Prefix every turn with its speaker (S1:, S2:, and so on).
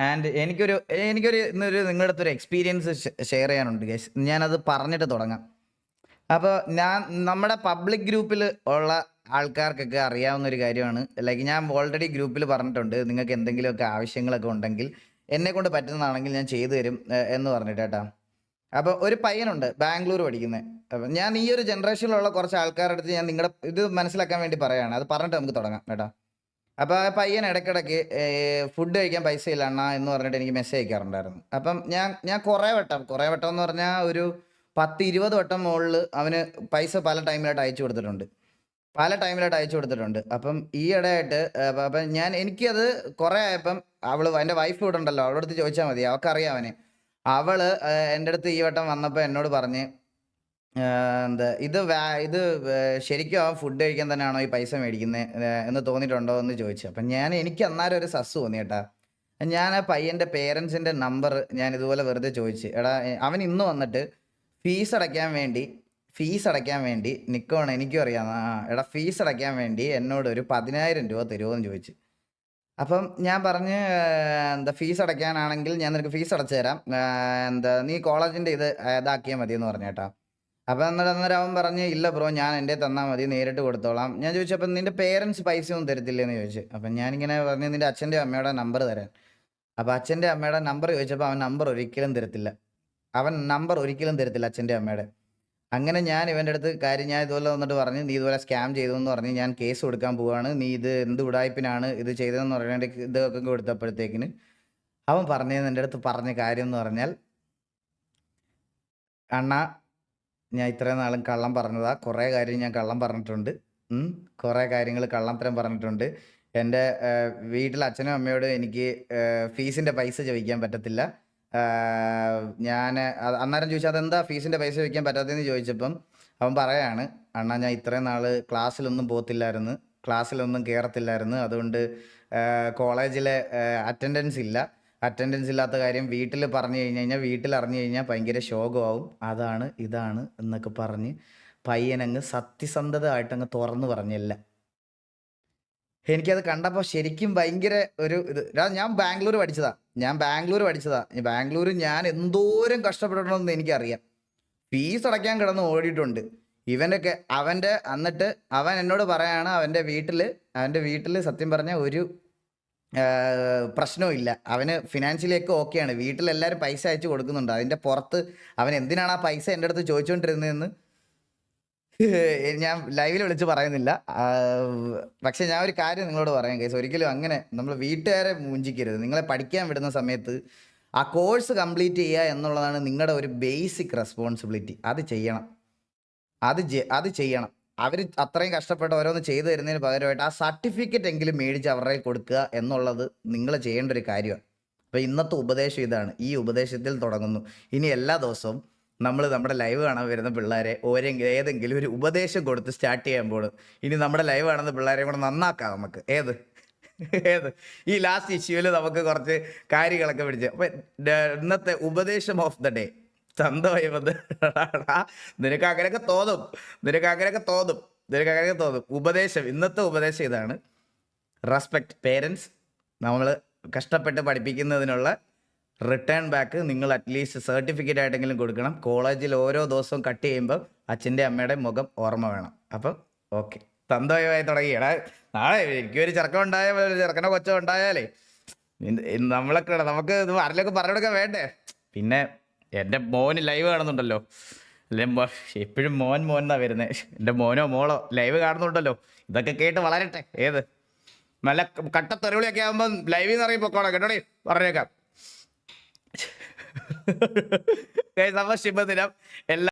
S1: And എനിക്കൊരു എനിക്കൊരു ഇന്നൊരു നിങ്ങളുടെ അടുത്തൊരു എക്സ്പീരിയൻസ് ഷെയർ ചെയ്യാനുണ്ട് ഗൈസ് ഞാനത് പറഞ്ഞിട്ട് തുടങ്ങാം. അപ്പോൾ ഞാൻ നമ്മുടെ പബ്ലിക് ഗ്രൂപ്പിൽ ഉള്ള ആൾക്കാർക്കൊക്കെ അറിയാവുന്ന ഒരു കാര്യമാണ്. ലൈക്ക് ഞാൻ ഓൾറെഡി ഗ്രൂപ്പിൽ പറഞ്ഞിട്ടുണ്ട്. നിങ്ങൾക്ക് എന്തെങ്കിലുമൊക്കെ ആവശ്യങ്ങളൊക്കെ ഉണ്ടെങ്കിൽ എന്നെ കൊണ്ട് പറ്റുന്നതാണെങ്കിൽ ഞാൻ ചെയ്തു തരും എന്ന് പറഞ്ഞിട്ട് കേട്ടാ. അപ്പോൾ ഒരു പയ്യനുണ്ട് ബാംഗ്ലൂർ പഠിക്കുന്നത് അപ്പം ഞാൻ ഈ ഒരു ജനറേഷനിലുള്ള കുറച്ച് ആൾക്കാരുടെ അടുത്ത് ഞാൻ നിങ്ങളുടെ ഇത് മനസ്സിലാക്കാൻ വേണ്ടി പറയുകയാണ് അത് പറഞ്ഞിട്ട് നമുക്ക് തുടങ്ങാം കേട്ടോ. അപ്പോൾ ആ പയ്യൻ ഇടയ്ക്കിടയ്ക്ക് ഫുഡ് കഴിക്കാൻ പൈസ ഇല്ല എന്ന് പറഞ്ഞിട്ട് എനിക്ക് മെസ്സേജ് അയക്കാറുണ്ടായിരുന്നു. അപ്പം ഞാൻ ഞാൻ കുറേ വട്ടം കുറേ വട്ടം എന്ന് പറഞ്ഞാൽ ഒരു പത്ത് ഇരുപത് വട്ടം മുകളിൽ അവന് പൈസ പല ടൈമിലായിട്ട് അയച്ചു കൊടുത്തിട്ടുണ്ട്. പല ടൈമിലായിട്ട് അയച്ചു കൊടുത്തിട്ടുണ്ട്. അപ്പം ഈ ഇടയായിട്ട് അപ്പൊ ഞാൻ എനിക്കത് കുറേ ആയപ്പം അവൾ എന്റെ വൈഫ് ഇവിടെ ഉണ്ടല്ലോ അവളുടെ അടുത്ത് ചോദിച്ചാൽ മതി അവൾക്കറിയാം അവനെ. അവൾ എന്റെ അടുത്ത് ഈ വട്ടം വന്നപ്പോൾ എന്നോട് പറഞ്ഞ് എന്താ ഇത് വാ- ഇത് ശരിക്കും ആ ഫുഡ് കഴിക്കാൻ തന്നെയാണോ ഈ പൈസ മേടിക്കുന്നത് എന്ന് തോന്നിയിട്ടുണ്ടോ എന്ന് ചോദിച്ചു. അപ്പം ഞാൻ എനിക്ക് അന്നേരം ഒരു സസ് തോന്നി കേട്ടാ. ഞാൻ ആ പയ്യന്റെ പേരൻസിന്റെ നമ്പർ ഞാൻ ഇതുപോലെ വെറുതെ ചോദിച്ചു എടാ അവൻ ഇന്ന് വന്നിട്ട് ഫീസ് അടയ്ക്കാൻ വേണ്ടി ഫീസ് അടയ്ക്കാൻ വേണ്ടി നിക്കോണ് എനിക്കും അറിയാം. ആ എടാ ഫീസ് അടയ്ക്കാൻ വേണ്ടി എന്നോട് ഒരു പതിനായിരം രൂപ തരുമോ എന്ന് ചോദിച്ചു. അപ്പം ഞാൻ പറഞ്ഞ് "ഏർ, എന്താ ഫീസ് അടയ്ക്കാനാണെങ്കിൽ ഞാൻ നിനക്ക് ഫീസ് അടച്ചു തരാം. എന്താ നീ കോളേജിന്റെ ഇത് ഇതാക്കിയാൽ മതി എന്ന് പറഞ്ഞു അപ്പം എന്നിട്ട് അന്നേരം അവൻ പറഞ്ഞ് ഇല്ല ബ്രോ ഞാൻ എന്റെ തന്നാൽ മതി നേരിട്ട് കൊടുത്തോളാം. ഞാൻ ചോദിച്ചു അപ്പം നിന്റെ പേരൻസ് പൈസ ഒന്നും തരത്തില്ലെന്ന് ചോദിച്ചു. അപ്പം ഞാനിങ്ങനെ പറഞ്ഞു നിന്റെ അച്ഛന്റെ അമ്മയുടെ നമ്പർ തരാൻ. അപ്പം അച്ഛന്റെ അമ്മയുടെ നമ്പർ ചോദിച്ചപ്പോൾ അവൻ നമ്പർ ഒരിക്കലും തരത്തില്ല. അവൻ നമ്പർ ഒരിക്കലും തരത്തില്ല അച്ഛന്റെ അമ്മയുടെ. അങ്ങനെ ഞാൻ ഇവന്റെ അടുത്ത് കാര്യം ഞാൻ ഇതുപോലെ വന്നിട്ട് പറഞ്ഞ് നീ ഇതുപോലെ സ്കാം ചെയ്തു എന്ന് പറഞ്ഞ് ഞാൻ കേസ് കൊടുക്കാൻ പോവാണ്. നീ ഇത് എന്ത് ഉടായ്പിനാണ് ഇത് ചെയ്തതെന്ന് പറഞ്ഞിട്ട് ഇതൊക്കെ കൊടുത്തപ്പോഴത്തേക്കിന് അവൻ പറഞ്ഞത് എന്റെ അടുത്ത് പറഞ്ഞ കാര്യം എന്ന് പറഞ്ഞാൽ അണ്ണ ഞാൻ ഇത്രയും നാളും കള്ളം പറഞ്ഞതാ. കുറേ കാര്യം ഞാൻ കള്ളം പറഞ്ഞിട്ടുണ്ട്. കുറേ കാര്യങ്ങൾ കള്ളത്തരം പറഞ്ഞിട്ടുണ്ട്. എന്റെ വീട്ടിൽ അച്ഛനും അമ്മയോട് എനിക്ക് ഫീസിന്റെ പൈസ ചോദിക്കാൻ പറ്റത്തില്ല. ഞാൻ അന്നേരം ചോദിച്ചാൽ അതെന്താ ഫീസിന്റെ പൈസ ചോദിക്കാൻ പറ്റാത്തതെന്ന് ചോദിച്ചപ്പം അവൻ പറയാണ് അണ്ണാ ഞാൻ ഇത്രയും നാൾ ക്ലാസ്സിലൊന്നും പോകത്തില്ലായിരുന്നു. ക്ലാസ്സിലൊന്നും കയറത്തില്ലായിരുന്നു അതുകൊണ്ട് കോളേജിലെ അറ്റൻഡൻസ് ഇല്ല. അറ്റൻഡൻസ് ഇല്ലാത്ത കാര്യം വീട്ടിൽ പറഞ്ഞു കഴിഞ്ഞ് കഴിഞ്ഞാൽ വീട്ടിൽ അറിഞ്ഞു കഴിഞ്ഞാൽ ഭയങ്കര ശോകമാവും. അതാണ് ഇതാണ് എന്നൊക്കെ പറഞ്ഞ് പയ്യനങ്ങ് സത്യസന്ധത ആയിട്ടങ്ങ് തുറന്നു പറഞ്ഞല്ല. എനിക്കത് കണ്ടപ്പോൾ ശരിക്കും ഭയങ്കര ഒരു ഇത്. ഞാൻ ബാംഗ്ലൂർ പഠിച്ചതാ. ഞാൻ ബാംഗ്ലൂർ പഠിച്ചതാ. ബാംഗ്ലൂർ ഞാൻ എന്തോരം കഷ്ടപ്പെടണമെന്ന് എനിക്കറിയാം. ഫീസ് അടയ്ക്കാൻ കിടന്ന് ഓടിയിട്ടുണ്ട്. ഇവനൊക്കെ അവന്റെ എന്നിട്ട് അവൻ എന്നോട് പറയാണ് അവന്റെ വീട്ടിൽ അവന്റെ വീട്ടിൽ സത്യം പറഞ്ഞ ഒരു ഇല്ല അവന് ഫിനാൻഷ്യലിയൊക്കെ ഓക്കെയാണ് വീട്ടിലെല്ലാവരും പൈസ അയച്ചു കൊടുക്കുന്നുണ്ട്. അതിന്റെ പുറത്ത് അവൻ എന്തിനാണ് ആ പൈസ എന്റെ അടുത്ത് ചോദിച്ചുകൊണ്ടിരുന്നതെന്ന് ഞാൻ ലൈവിൽ വിളിച്ച് പറയുന്നില്ല. പക്ഷെ ഞാൻ ഒരു കാര്യം നിങ്ങളോട് പറയാം കേസ് ഒരിക്കലും അങ്ങനെ നമ്മൾ വീട്ടുകാരെ മുഞ്ചിക്കരുത്. നിങ്ങളെ പഠിക്കാൻ വിടുന്ന സമയത്ത് ആ കോഴ്സ് കംപ്ലീറ്റ് ചെയ്യുക എന്നുള്ളതാണ് നിങ്ങളുടെ ഒരു ബേസിക് റെസ്പോൺസിബിലിറ്റി അത് ചെയ്യണം. അത് അത് ചെയ്യണം. അവർ അത്രയും കഷ്ടപ്പെട്ട് ഓരോന്ന് ചെയ്തു തരുന്നതിന് പകരമായിട്ട് ആ സർട്ടിഫിക്കറ്റ് എങ്കിലും മേടിച്ച് അവരുടെ കൊടുക്കുക എന്നുള്ളത് നിങ്ങൾ ചെയ്യേണ്ട ഒരു കാര്യമാണ്. അപ്പോൾ ഇന്നത്തെ ഉപദേശം ഇതാണ്. ഈ ഉപദേശത്തിൽ തുടങ്ങുന്നു. ഇനി എല്ലാ ദിവസവും നമ്മൾ നമ്മുടെ ലൈവ് കാണാൻ വരുന്ന പിള്ളേരെ ഓരെങ്കിലും ഏതെങ്കിലും ഒരു ഉപദേശം കൊടുത്ത് സ്റ്റാർട്ട് ചെയ്യാൻ പോണ്. ഇനി നമ്മുടെ ലൈവ് കാണുന്ന പിള്ളേരെ കൂടെ നന്നാക്കാം നമുക്ക്. ഏത്? ഏത്? ഈ ലാസ്റ്റ് ഇഷ്യൂവിൽ നമുക്ക് കുറച്ച് കാര്യങ്ങളൊക്കെ പിടിച്ച്. അപ്പം ഇന്നത്തെ ഉപദേശം ഓഫ് ദ ഡേ വന്ന് നിനക്ക് അങ്ങനെയൊക്കെ തോന്നും. നിനക്ക് അങ്ങനെയൊക്കെ തോന്നും. നിനക്ക് അങ്ങനെയൊക്കെ തോന്നും. ഉപദേശം ഇന്നത്തെ ഉപദേശം ഇതാണ്. റെസ്പെക്ട് പേരൻസ് നമ്മൾ കഷ്ടപ്പെട്ട് പഠിപ്പിക്കുന്നതിനുള്ള റിട്ടേൺ ബാക്ക് നിങ്ങൾ അറ്റ്ലീസ്റ്റ് സർട്ടിഫിക്കറ്റ് ആയിട്ടെങ്കിലും കൊടുക്കണം. കോളേജിൽ ഓരോ ദിവസവും കട്ട് ചെയ്യുമ്പോൾ അച്ഛന്റെ അമ്മയുടെ മുഖം ഓർമ്മ വേണം. അപ്പം ഓക്കെ തന്തോയമായി തുടങ്ങിയടാ നാളെ എനിക്കൊരു ചെറുക്കം ഉണ്ടായ ഒരു ചെറുക്കനെ കൊച്ചോ ഉണ്ടായാലേ. നമ്മളൊക്കെ നമുക്ക് ആരിലൊക്കെ പറഞ്ഞു കൊടുക്കാൻ വേണ്ടേ? പിന്നെ എന്റെ മോന് ലൈവ് കാണുന്നുണ്ടല്ലോ. അല്ലെ എപ്പോഴും മോൻ മോൻ എന്നാ വരുന്നത് എന്റെ മോനോ മോളോ ലൈവ് കാണുന്നുണ്ടല്ലോ. ഇതൊക്കെ കേട്ട് വളരട്ടെ. ഏത്? നല്ല കട്ട തെറിവിളിയൊക്കെ ആകുമ്പോൾ ലൈവിൽ നിന്ന് ഇറങ്ങി പൊക്കോളാം കേട്ടോടി പറഞ്ഞേക്കാം. ഗൈസ്, അപ്പൊ ശുഭദിനം. എല്ലാ